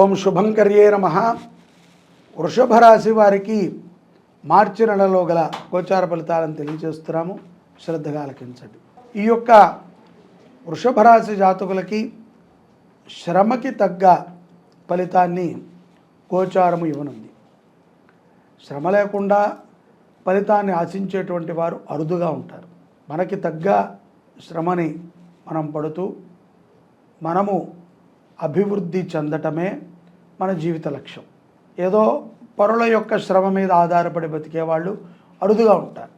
ఓం శుభంకర్యే నమ. వృషభ రాశి వారికి మార్చి నెలలో గల గోచార ఫలితాలను తెలియజేస్తున్నాము. శ్రద్ధగా ఆలకించండి. ఈ యొక్క వృషభ రాశి జాతకులకి శ్రమకి తగ్గ ఫలితాన్ని గోచారము ఇవ్వనుంది. శ్రమ లేకుండా ఫలితాన్ని ఆశించేటువంటి వారు అరుదుగా ఉంటారు. మనకి తగ్గ శ్రమని మనం పడుతూ మనము అభివృద్ధి చెందటమే మన జీవిత లక్ష్యం. ఏదో పరుల యొక్క శ్రమ మీద ఆధారపడి బతికే వాళ్ళు అరుదుగా ఉంటారు.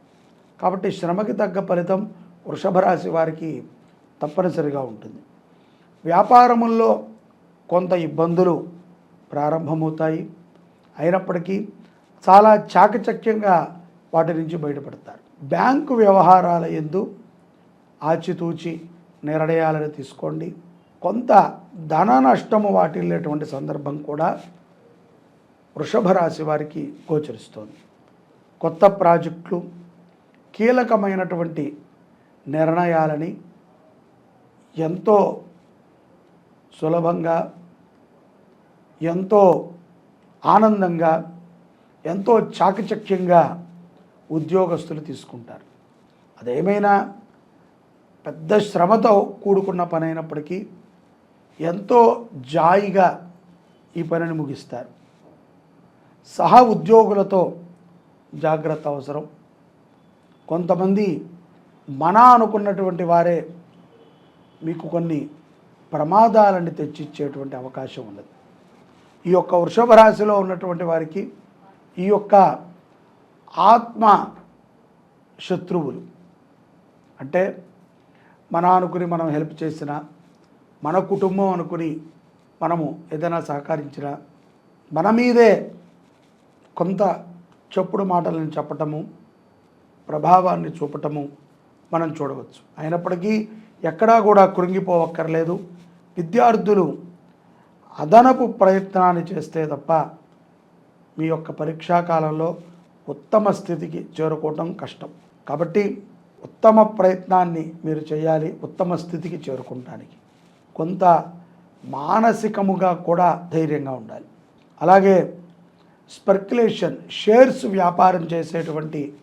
కాబట్టి శ్రమకి తగ్గ ఫలితం వృషభ రాశి వారికి తప్పనిసరిగా ఉంటుంది. వ్యాపారముల్లో కొంత ఇబ్బందులు ప్రారంభమవుతాయి. అయినప్పటికీ చాలా చాకచక్యంగా వాటి నుంచి బయటపడతారు. బ్యాంకు వ్యవహారాల ఎందు ఆచితూచి నిర్ణయాలను తీసుకోండి. కొంత ధన నష్టము వాటిల్లేటువంటి సందర్భం కూడా వృషభ రాశి వారికి గోచరిస్తోంది. కొత్త ప్రాజెక్టులు కీలకమైనటువంటి నిర్ణయాలని ఎంతో సులభంగా ఎంతో ఆనందంగా ఎంతో చాకచక్యంగా ఉద్యోగస్తులు తీసుకుంటారు. అదేమైనా పెద్ద శ్రమతో కూడుకున్న పని అయినప్పటికీ ఎంతో జాయిగా ఈ పనిని ముగిస్తారు. సహ ఉద్యోగులతో జాగ్రత్త అవసరం. కొంతమంది మన అనుకున్నటువంటి వారే మీకు కొన్ని ప్రమాదాలను తెచ్చిచ్చేటువంటి అవకాశం ఉన్నది. ఈ యొక్క వృషభ రాశిలో ఉన్నటువంటి వారికి ఈ యొక్క ఆత్మ శత్రువులు. అంటే మన అనుకుని మనం హెల్ప్ చేసిన మన కుటుంబం అనుకుని మనము ఏదైనా సహకరించినా మన మీదే కొంత చెప్పుడు మాటలను చెప్పటము ప్రభావాన్ని చూపటము మనం చూడవచ్చు. అయినప్పటికీ ఎక్కడా కూడా కృంగిపోవక్కర్లేదు. విద్యార్థులు అదనపు ప్రయత్నాన్ని చేస్తే తప్ప మీ యొక్క పరీక్షా కాలంలో ఉత్తమ స్థితికి చేరుకోవటం కష్టం. కాబట్టి ఉత్తమ ప్రయత్నాన్ని మీరు చేయాలి ఉత్తమ స్థితికి చేరుకుంటానికి. కొంత మానసికముగా కూడా ధైర్యంగా ఉండాలి. అలాగే స్పెర్క్యులేషన్ షేర్స్ వ్యాపారం చేసేటువంటి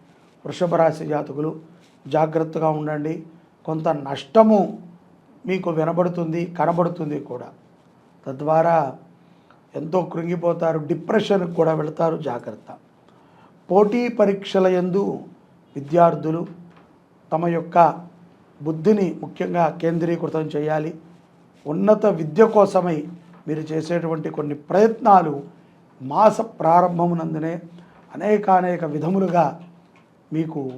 వృషభ రాశి జాతకులు జాగ్రత్తగా ఉండండి. కొంత నష్టము మీకు వినబడుతుంది కనబడుతుంది కూడా. తద్వారా ఎంతో కృంగిపోతారు డిప్రెషన్కి కూడా వెళతారు జాగ్రత్త. పోటీ పరీక్షల యందు విద్యార్థులు తమ యొక్క బుద్ధిని ముఖ్యంగా కేంద్రీకృతం చేయాలి. ఉన్నత విద్య కోసమై మీరు చేసేటువంటి కొన్ని ప్రయత్నాలు మాస ప్రారంభమునందునే అనేకానేక విధములుగా మీకు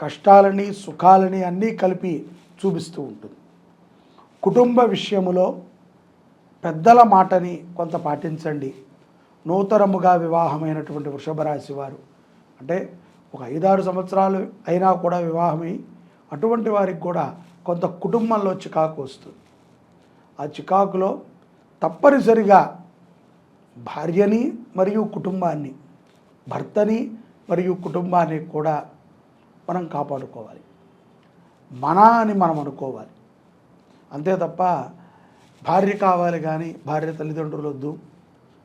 కష్టాలని సుఖాలని అన్నీ కలిపి చూపిస్తూ ఉంటుంది. కుటుంబ విషయములో పెద్దల మాటని కొంత పాటించండి. నూతనముగా వివాహమైనటువంటి వృషభ రాశి వారు అంటే ఒక ఐదారు సంవత్సరాలు అయినా కూడా వివాహమై అటువంటి వారికి కూడా కొంత కుటుంబంలో చికాకు వస్తుంది. ఆ చికాకులో తప్పనిసరిగా భార్యని మరియు కుటుంబాన్ని భర్తని మరియు కుటుంబాన్ని కూడా మనం కాపాడుకోవాలి. మన అని మనం అనుకోవాలి. అంతే తప్ప భార్య కావాలి కానీ భార్య తల్లిదండ్రులు వద్దు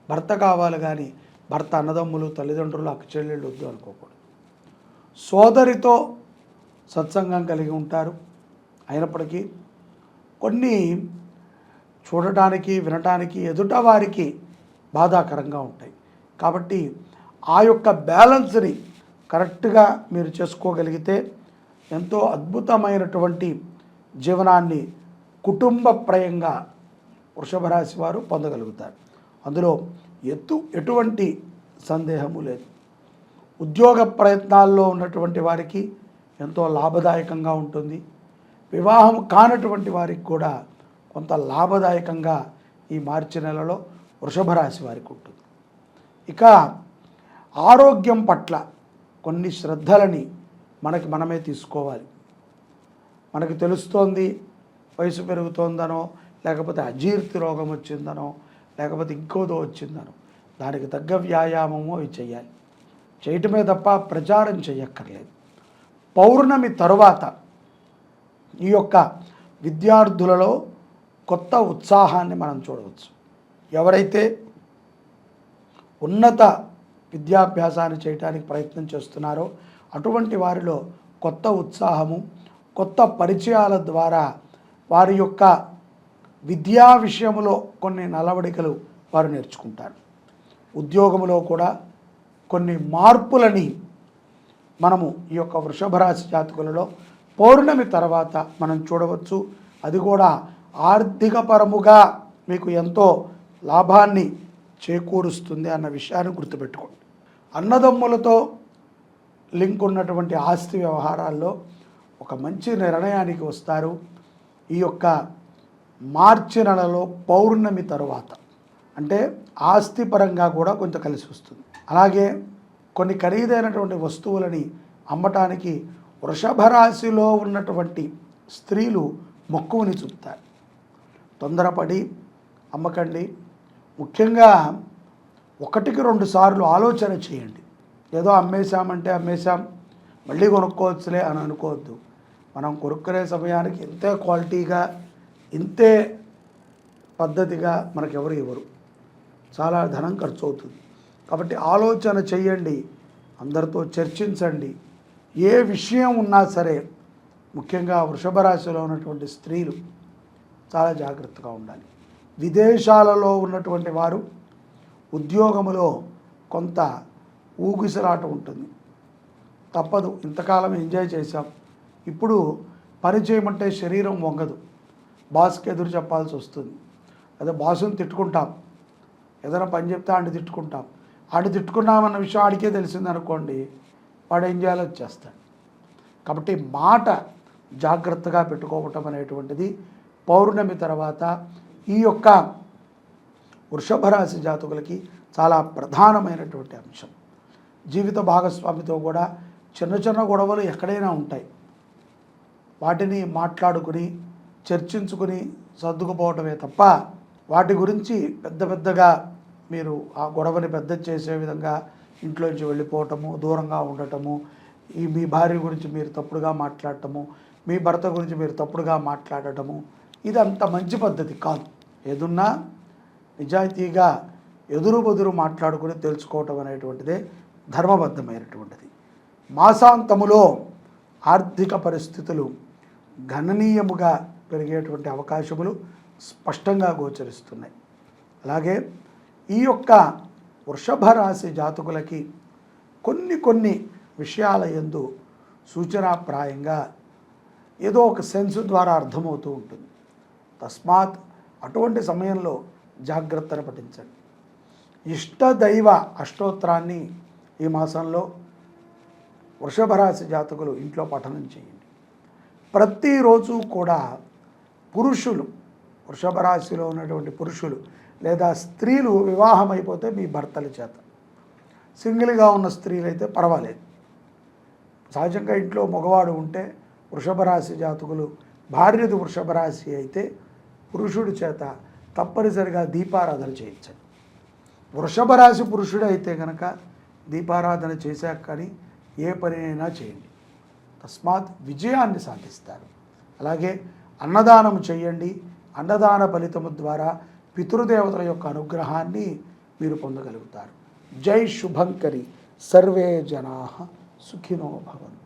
భర్త కావాలి కానీ భర్త అన్నదమ్ములు తల్లిదండ్రులు అక్కచెల్లెళ్ళు వద్దు అనుకోకూడదు. సోదరితో సత్సంగం కలిగి ఉంటారు. అయినప్పటికీ కొన్ని చూడటానికి వినటానికి ఎదుట వారికి బాధాకరంగా ఉంటాయి. కాబట్టి ఆ యొక్క బ్యాలెన్స్ని కరెక్ట్గా మీరు చేసుకోగలిగితే ఎంతో అద్భుతమైనటువంటి జీవనాన్ని కుటుంబప్రయంగా వృషభ రాశి వారు పొందగలుగుతారు. అందులో ఎత్తు ఎటువంటి సందేహము లేదు. ఉద్యోగ ప్రయత్నాల్లో ఉన్నటువంటి వారికి ఎంతో లాభదాయకంగా ఉంటుంది. వివాహం కానటువంటి వారికి కూడా కొంత లాభదాయకంగా ఈ మార్చి నెలలో వృషభ రాశి వారికి ఉంటుంది. ఇక ఆరోగ్యం పట్ల కొన్ని శ్రద్ధలని మనకి మనమే తీసుకోవాలి. మనకు తెలుస్తోంది వయసు పెరుగుతోందనో లేకపోతే అజీర్తి రోగం వచ్చిందనో లేకపోతే ఇంకోదో వచ్చిందనో దానికి తగ్గ వ్యాయామము అవి చేయాలి. చేయటమే తప్ప ప్రచారం చేయక్కర్లేదు. పౌర్ణమి తరువాత ఈ యొక్క విద్యార్థులలో కొత్త ఉత్సాహాన్ని మనం చూడవచ్చు. ఎవరైతే ఉన్నత విద్యాభ్యాసాన్ని చేయడానికి ప్రయత్నం చేస్తున్నారో అటువంటి వారిలో కొత్త ఉత్సాహము కొత్త పరిచయాల ద్వారా వారి యొక్క విద్యా విషయంలో కొన్ని నలవడికలు వారు నేర్చుకుంటారు. ఉద్యోగంలో కూడా కొన్ని మార్పులని మనము ఈ యొక్క వృషభ రాశి జాతకులలో పౌర్ణమి తర్వాత మనం చూడవచ్చు. అది కూడా ఆర్థిక పరముగా మీకు ఎంతో లాభాన్ని చేకూరుస్తుంది అన్న విషయాన్ని గుర్తుపెట్టుకోండి. అన్నదమ్ములతో లింక్ ఉన్నటువంటి ఆస్తి వ్యవహారాల్లో ఒక మంచి నిర్ణయానికి వస్తారు. ఈ యొక్క మార్చి నెలలో పౌర్ణమి తరువాత. అంటే ఆస్తి పరంగా కూడా కొంత కలిసి వస్తుంది. అలాగే కొన్ని ఖరీదైనటువంటి వస్తువులని అమ్మటానికి వృషభ రాశిలో ఉన్నటువంటి స్త్రీలు మక్కువని చూపుతారు. తొందరపడి అమ్మకండి. ముఖ్యంగా ఒకటికి రెండు సార్లు ఆలోచన చేయండి. ఏదో అమ్మేశామంటే అమ్మేశాం మళ్ళీ కొనుక్కోవచ్చులే అని అనుకోవద్దు. మనం కొనుక్కునే సమయానికి ఇంతే క్వాలిటీగా ఇంతే పద్ధతిగా మనకు ఎవరు ఇవ్వరు. చాలా ధనం ఖర్చు అవుతుంది కాబట్టి ఆలోచన చేయండి అందరితో చర్చించండి. ఏ విషయం ఉన్నా సరే ముఖ్యంగా వృషభ రాశిలో ఉన్నటువంటి స్త్రీలు చాలా జాగ్రత్తగా ఉండాలి. విదేశాలలో ఉన్నటువంటి వారు ఉద్యోగములో కొంత ఊగిసలాట ఉంటుంది. తప్పదు. ఇంతకాలం ఎంజాయ్ చేశాం. ఇప్పుడు పని చేయమంటే శరీరం వంగదు. బాస్కి ఎదురు చెప్పాల్సి వస్తుంది. అదే బాసుని తిట్టుకుంటాం. ఏదైనా పని చెప్తే ఆడిని తిట్టుకుంటాం. ఆడి తిట్టుకున్నామన్న విషయం ఆడికే తెలిసింది అనుకోండి వాడు ఏం చేయాలో చేస్తాడు. కాబట్టి మాట జాగ్రత్తగా పెట్టుకోవటం అనేటువంటిది పౌర్ణమి తర్వాత ఈ యొక్క వృషభ రాశి జాతకులకి చాలా ప్రధానమైనటువంటి అంశం. జీవిత భాగస్వామితో కూడా చిన్న చిన్న గొడవలు ఎక్కడైనా ఉంటాయి. వాటిని మాట్లాడుకుని చర్చించుకుని సర్దుకుపోవటమే తప్ప వాటి గురించి పెద్ద పెద్దగా మీరు ఆ గొడవని పెద్ద చేసే విధంగా ఇంట్లోంచి వెళ్ళిపోవటము దూరంగా ఉండటము ఈ మీ భార్య గురించి మీరు తప్పుడుగా మాట్లాడటము మీ భర్త గురించి మీరు తప్పుడుగా మాట్లాడటము ఇది అంత మంచి పద్ధతి కాదు. ఏదున్నా నిజాయితీగా ఎదురు బదురు మాట్లాడుకుని తెలుసుకోవటం అనేటువంటిదే ధర్మబద్ధమైనటువంటిది. మాసాంతములో ఆర్థిక పరిస్థితులు గణనీయముగా పెరిగేటువంటి అవకాశములు స్పష్టంగా గోచరిస్తున్నాయి. అలాగే ఈ యొక్క వృషభ రాశి జాతకులకి కొన్ని కొన్ని విషయాల ఎందు సూచనాప్రాయంగా ఏదో ఒక సెన్స్ ద్వారా అర్థమవుతూ ఉంటుంది. తస్మాత్ అటువంటి సమయంలో జాగ్రత్తను పఠించండి. ఇష్టదైవ అష్టోత్తరాన్ని ఈ మాసంలో వృషభ రాశి జాతకులు ఇంట్లో పఠనం చేయండి. ప్రతిరోజు కూడా పురుషులు వృషభ రాశిలో ఉన్నటువంటి పురుషులు లేదా స్త్రీలు వివాహం అయిపోతే మీ భర్తల చేత. సింగిల్గా ఉన్న స్త్రీలు అయితే పర్వాలేదు. సహజంగా ఇంట్లో మగవాడు ఉంటే వృషభ రాశి జాతకులు భార్యది వృషభ రాశి అయితే పురుషుడి చేత తప్పనిసరిగా దీపారాధన చేయించండి. వృషభ రాశి పురుషుడు అయితే కనుక దీపారాధన చేశాక కానీ ఏ పని అయినా చేయండి. తస్మాత్ విజయాన్ని సాధిస్తారు. అలాగే అన్నదానం చేయండి. అన్నదాన ఫలితము ద్వారా పితృదేవతల యొక్క అనుగ్రహాన్ని మీరు పొందగలుగుతారు. జై శుభంకరి. సర్వే జనా సుఖినో భవంతు.